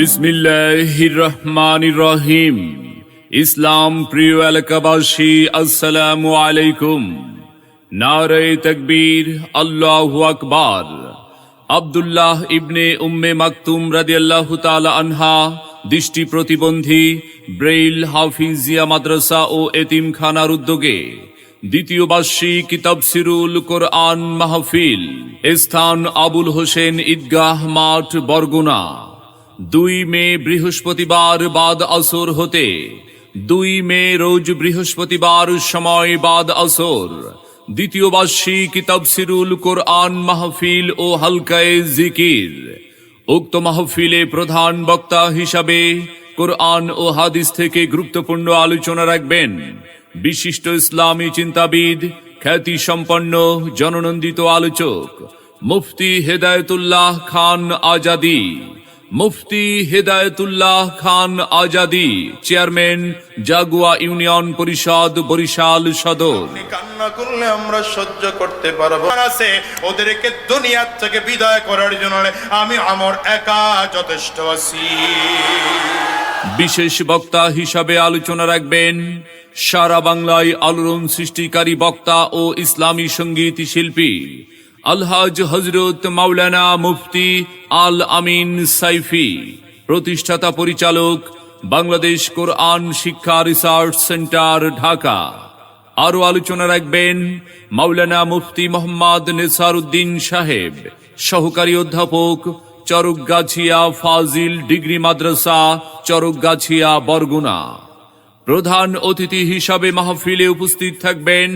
বিসমিল্লাহির রহমানির রহিম ইসলাম প্রিয় এলাকাবাসী, আসসালামু আলাইকুম। নারে তকবীর, আল্লাহু আকবার। আব্দুল্লাহ ইবনে উম্মে মাকতুম রাদিয়াল্লাহু তাআলা আনহা, দৃষ্টি প্রতিবন্ধী, ব্রেইল হাফিজিয়া মাদ্রাসা ও এতিমখানার উদ্যোগে দ্বিতীয় বার্ষিক তাফসিরুল কোরআন মাহফিল স্থান আবুল হোসেন ঈদগাহ মাঠ বরগুনা। দুই মে বৃহস্পতিবার বাদ আসর হতে, দুই মে রোজ বৃহস্পতিবার সময় বাদ আসর। দ্বিতীয় বার্ষিক তাফসিরুল কোরআন মাহফিল ও হালকায়ে জিকির। উক্ত মাহফিলে প্রধান বক্তা হিসাবে কোরআন ও হাদিস থেকে গুরুত্বপূর্ণ আলোচনা রাখবেন। বিশিষ্ট ইসলামী চিন্তাবিদ খ্যাতি সম্পন্ন জননন্দিত আলোচক মুফতি হেদায়তুল্লাহ খান আজাদি। মুফতি হেদায়তুল্লাহ খান আজাদি চেয়ারম্যান জাগুয়া ইউনিয়ন পরিষদ বরিশাল সদর। কান্না করলে আমরা সহ্য করতে পারব আছে ওদেরকে দুনিয়ার থেকে বিদায় করার জন্য আমি আমার একা যথেষ্ট আছি। বিশেষ বক্তা হিসাবে আলোচনা রাখবেন সারা বাংলায় আলোড়ন সৃষ্টিকারী বক্তা ও ইসলামী সংগীত শিল্পী আলহাজ হজরত মাওলানা মুফতি আল আমিন সাইফি, প্রতিষ্ঠাতা পরিচালক, বাংলাদেশ কোরআন শিক্ষা রিসার্চ সেন্টার, ঢাকা। আরও আলোচনা রাখবেন মাওলানা মুফতি মোহাম্মদ নেসার উদ্দিন সাহেব, সহকারী অধ্যাপক, চরকগাছিয়া ফাজিল ডিগ্রি মাদ্রাসা, চরকগাছিয়া, বরগুনা। প্রধান অতিথি হিসাবে মাহফিলে উপস্থিত থাকবেন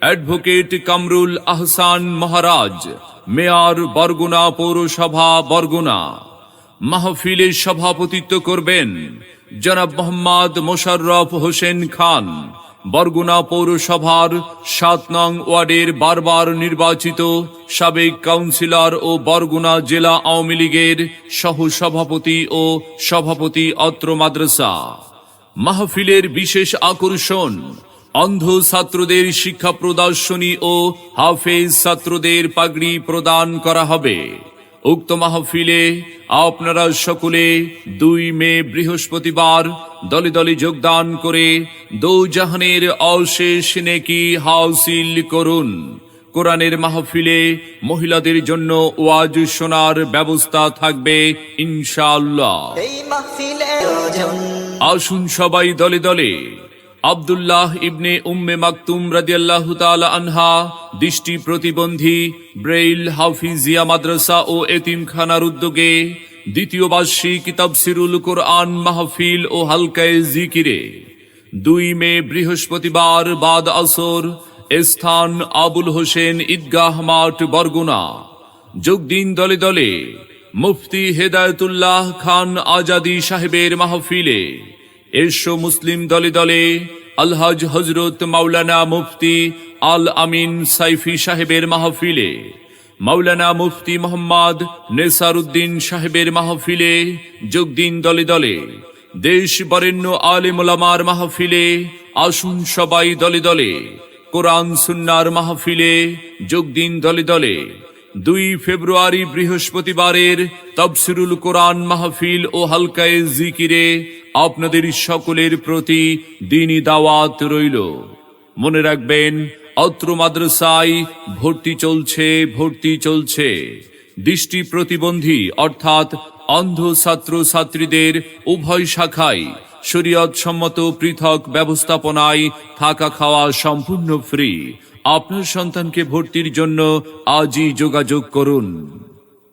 অ্যাডভোকেট কামরুল আহসান মহারাজ। মেয়র বরগুনা পৌরসভা বরগুনা। মাহফিলে সভাপতিত্ব করবেন জনাব মোহাম্মদ মোশাররফ হোসেন খান। বরগুনা পৌরসভার সাত নং ওয়ার্ডের বারবার নির্বাচিত সাবেক কাউন্সিলর ও বরগুনা জেলা আওয়ামী লীগের সহ সভাপতি ও সভাপতি অত্র মাদ্রাসা। মাহফিলের বিশেষ আকর্ষণ অন্ধ ছাত্রদের শিক্ষা প্রদর্শনী ও হাফেজ ছাত্রদের পাগড়ি প্রদান করা হবে। উক্ত মাহফিলে আপনারা সকলে দুই মে বৃহস্পতিবার দলে দলে যোগদান করে দৌজাহানের অশেষ নেকি হাউসিল করুন। কোরআনের মাহফিলে মহিলাদের জন্য ওয়াজ শোনার ব্যবস্থা থাকবে ইনশাআল্লাহ। আয়োজন। আসুন সবাই দলে দলে আব্দুল্লাহ ইবনে উম্মে মাকতুম রাদিয়াল্লাহু তাআলা আনহা, দৃষ্টি প্রতিবন্ধী, ব্রেইল হাফিজিয়া মাদ্রাসা ও এতিমখানার উদ্যোগে দ্বিতীয় বার্ষিক কিতাব সিরুল কোরআন মাহফিল ও হালকায়ে জিকিরে দুই মে বৃহস্পতিবার বাদ আসর স্থান আবুল হোসেন ঈদগাহ মাঠ, বরগুনা। যোগ দিন দলে দলে মুফতি হেদায়তুল্লাহ খান আজাদি সাহেবের মাহফিলে এসো মুসলিম দলে দলে। আলহাজ হজরত মাওলানা মুফতি আল আমিন সাইফি সাহেবের মাহফিলে। মাওলানা মুফতি মোহাম্মদ নেসারউদ্দিন সাহেবের মাহফিলে যোগ দিন দলে দলে। দেশ বরেণ্য আলেমুলামার মাহফিলে আসুন সবাই দলে দলে। কোরআন সুন্নার মাহফিলে যোগ দিন দলে দলে। দুই ফেব্রুয়ারি বৃহস্পতিবারের তফসিরুল কোরআন মাহফিল ও হালকায়ে জিকিরে আপনাদের সকলের প্রতি দিনই দাওয়াত রইল। মনে রাখবেন, অত্র মাদ্রাসায় ভর্তি চলছে ভর্তি চলছে। দৃষ্টি প্রতিবন্ধী, অর্থাৎ অন্ধ ছাত্র ছাত্রীদের উভয় শাখায় শরীয়ত সম্মত পৃথক ব্যবস্থাপনায় থাকা খাওয়া সম্পূর্ণ ফ্রি। আপনার সন্তানকে ভর্তির জন্য আজই যোগাযোগ করুন।